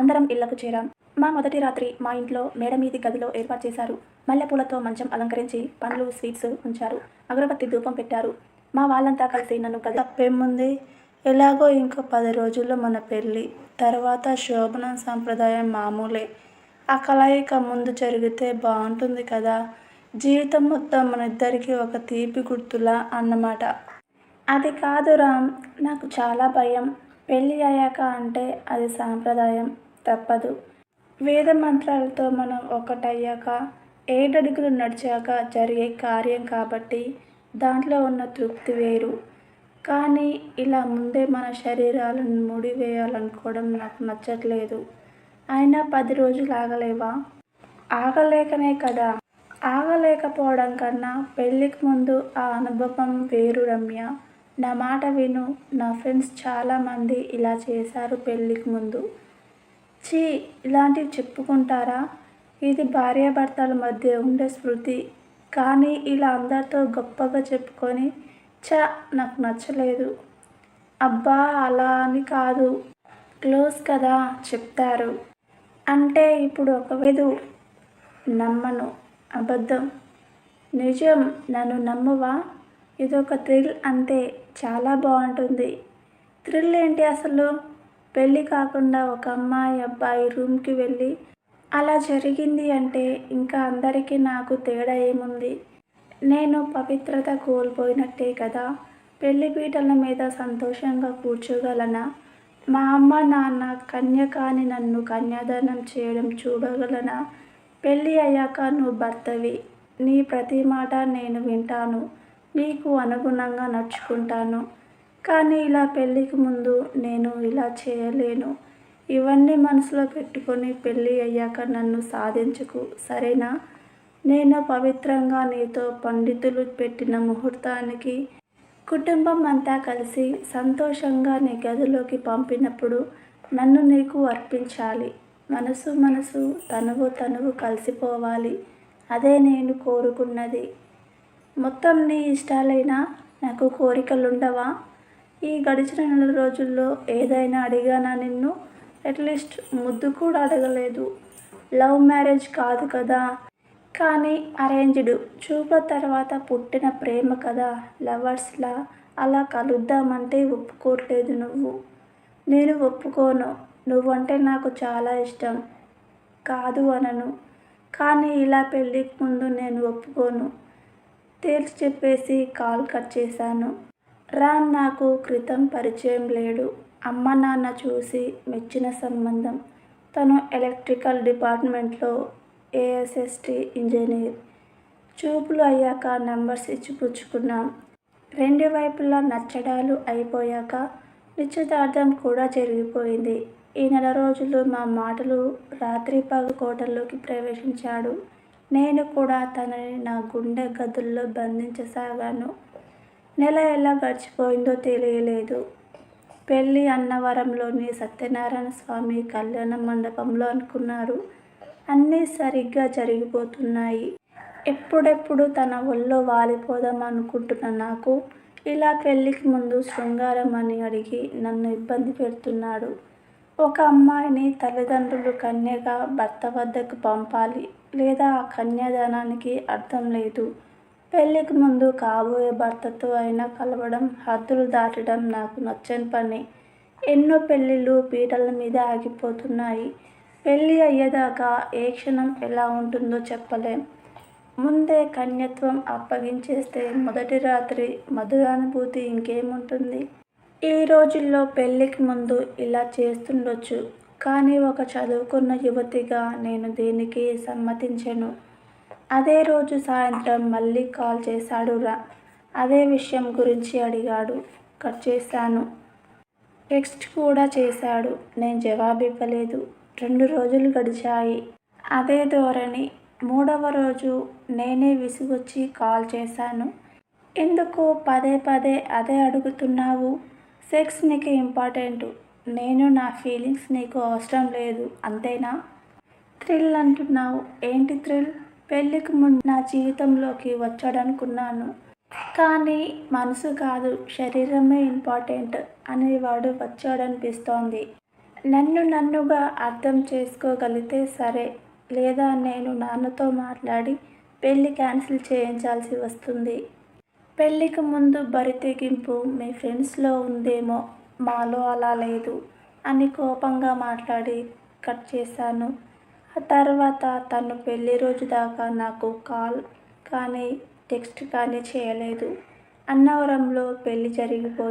అందరం ఇళ్ళకు చేరాం. మా మొదటి రాత్రి మా ఇంట్లో మేడ మీది గదిలో ఏర్పాటు చేశారు. మల్లెపూలతో మంచం అలంకరించి పండ్లు స్వీట్స్ ఉంచారు. అగరబత్తి ధూపం పెట్టారు. మా వాళ్ళంతా కలిసి నన్ను గది తప్పేముంది? ఎలాగో ఇంకో పది రోజుల్లో మన పెళ్ళి. తర్వాత శోభనం సాంప్రదాయం మామూలే. ఆ కలయిక ముందు జరిగితే బాగుంటుంది కదా? జీవితం మొత్తం మన ఇద్దరికి ఒక తీపి గుర్తులా అన్నమాట. అది కాదు రామ్. నాకు చాలా భయం. పెళ్ళి అయ్యాక అంటే అది సాంప్రదాయం. తప్పదు. వేద మంత్రాలతో మనం ఒకటయ్యాక ఏడడుగులు నడిచాక జరిగే కార్యం కాబట్టి దాంట్లో ఉన్న తృప్తి వేరు. కానీ ఇలా ముందే మన శరీరాలను ముడివేయాలనుకోవడం నాకు నచ్చట్లేదు. అయినా పది రోజులు ఆగలేవా? ఆగలేకనే కదా. ఆగలేకపోవడం కన్నా పెళ్ళికి ముందు ఆ అనుభవం వేరు రమ్య. నా మాట విను. నా ఫ్రెండ్స్ చాలామంది ఇలా చేశారు పెళ్ళికి ముందు. చీ ఇలాంటివి చెప్పుకుంటారా? ఇది భార్యాభర్తల మధ్య ఉండే స్మృతి. కానీ ఇలా అందరితో గొప్పగా చెప్పుకొని చ నాకు నచ్చలేదు. అబ్బా అలా అని కాదు. క్లోజ్ కదా చెప్తారు. అంటే ఇప్పుడు ఒక నమ్మను. అబద్ధం. నిజం నన్ను నమ్మవా? ఇదొక థ్రిల్ అంతే. చాలా బాగుంటుంది. థ్రిల్ ఏంటి అసలు? పెళ్ళి కాకుండా ఒక అమ్మాయి అబ్బాయి రూమ్కి వెళ్ళి అలా జరిగింది అంటే ఇంకా అందరికీ నాకు తేడా ఏముంది? నేను పవిత్రత కోల్పోయినట్టే కదా? పెళ్ళి పీటల మీద సంతోషంగా కూర్చోగలనా? మా అమ్మ నాన్న కన్య కాని నన్ను కన్యాదానం చేయడం చూడగలనా? పెళ్ళి అయ్యాక నువ్వు భర్తవి. నీ ప్రతి మాట నేను వింటాను. నీకు అనుగుణంగా నడుచుకుంటాను. కానీ ఇలా పెళ్ళికి ముందు నేను ఇలా చేయలేను. ఇవన్నీ మనసులో పెట్టుకొని పెళ్ళి అయ్యాక నన్ను సాధించకు సరేనా? నేను పవిత్రంగా నీతో పండితులు పెట్టిన ముహూర్తానికి కుటుంబం అంతా కలిసి సంతోషంగా నీ గదిలోకి పంపినప్పుడు నన్ను నీకు అర్పించాలి. మనసు మనసు తనువు తనువు కలిసిపోవాలి. అదే నేను కోరుకున్నది. మొత్తం నీ ఇష్టాలైనా నాకు కోరికలుండవా? ఈ గడిచిన నెల రోజుల్లో ఏదైనా అడిగానా నిన్ను? అట్లీస్ట్ ముద్దు కూడా అడగలేదు. లవ్ మ్యారేజ్ కాదు కదా. కానీ అరేంజ్డ్ చూపుల తర్వాత పుట్టిన ప్రేమ కదా. లవర్స్లా అలా కలుద్దామంటే ఒప్పుకోవట్లేదు నువ్వు. నేను ఒప్పుకోను. నువ్వంటే నాకు చాలా ఇష్టం. కాదు అనను. కానీ ఇలా పెళ్ళికి ముందు నేను ఒప్పుకోను. తేల్చి చెప్పేసి కాల్ కట్ చేశాను. రామ్ నాకు క్రితం పరిచయం లేడు. అమ్మ నాన్న చూసి మెచ్చిన సంబంధం. తను ఎలక్ట్రికల్ డిపార్ట్మెంట్లో ఏఎస్ఎస్టి ఇంజనీర్. చూపులు అయ్యాక నెంబర్స్ ఇచ్చి పుచ్చుకున్నాం. రెండు వైపులా నచ్చడాలు అయిపోయాక నిశ్చితార్థం కూడా జరిగిపోయింది. ఈ నెల రోజులు మా మాటలు రాత్రి పగ కోటల్లోకి ప్రవేశించాడు. నేను కూడా తనని నా గుండె గదుల్లో బంధించసాగాను. నెల ఎలా గడిచిపోయిందో తెలియలేదు. పెళ్ళి అన్నవరంలోని సత్యనారాయణ స్వామి కళ్యాణ మండపంలో అనుకున్నారు. అన్నీ సరిగ్గా జరిగిపోతున్నాయి. ఎప్పుడెప్పుడు తన ఒళ్ళో వాలిపోదాం అనుకుంటున్న నాకు ఇలా పెళ్ళికి ముందు శృంగారం అని అడిగి నన్ను ఇబ్బంది పెడుతున్నాడు. ఒక అమ్మాయిని తల్లిదండ్రులు కన్యగా భర్త వద్దకు పంపాలి లేదా ఆ కన్యాదానానికి అర్థం లేదు. పెళ్ళికి ముందు కాబోయే భర్తతో అయినా కలవడం హద్దులు దాటడం నాకు నచ్చని పని. ఎన్నో పెళ్ళిళ్ళు పీటల మీద ఆగిపోతున్నాయి. పెళ్ళి అయ్యేదాకా ఏ క్షణం ఎలా ఉంటుందో చెప్పలేం. ముందే కన్యత్వం అప్పగించేస్తే మొదటి రాత్రి మధురానుభూతి ఇంకేముంటుంది? ఈ రోజుల్లో పెళ్ళికి ముందు ఇలా చేస్తుండొచ్చు. కానీ ఒక చదువుకున్న యువతిగా నేను దీనికి సమ్మతించను. అదే రోజు సాయంత్రం మళ్ళీ కాల్ చేశాడు రా. అదే విషయం గురించి అడిగాడు. కట్ చేశాను. టెక్స్ట్ కూడా చేశాడు. నేను జవాబు ఇవ్వలేదు రెండు రోజులు గడిచాయి. అదే ధోరణి. మూడవ రోజు నేనే విసుగొచ్చి కాల్ చేశాను. ఎందుకు పదే పదే అదే అడుగుతున్నావు. సెక్స్ నీకు ఇంపార్టెంట్. నేను నా ఫీలింగ్స్ నీకు అవసరం లేదు. అంతేనా? థ్రిల్ అంటున్నావు. ఏంటి థ్రిల్? పెళ్ళికి ముందు నా జీవితంలోకి వచ్చాడనుకున్నాను. కానీ మనసు కాదు శరీరమే ఇంపార్టెంట్ అనేవాడు వచ్చాడనిపిస్తోంది. నన్ను నన్నుగా అర్థం చేసుకోగలిగితే సరే లేదా నేను నాన్నతో మాట్లాడి పెళ్ళి క్యాన్సిల్ చేయించాల్సి వస్తుంది. పెళ్ళికి ముందు బరి తెగింపు మీ ఫ్రెండ్స్లో ఉందేమో మాలో అలా లేదు అని కోపంగా మాట్లాడి కట్ చేశాను. ఆ తర్వాత తను పెళ్ళి రోజు దాకా నాకు కాల్ కానీ టెక్స్ట్ కానీ చేయలేదు. అన్నవరంలో పెళ్ళి జరిగిపోయి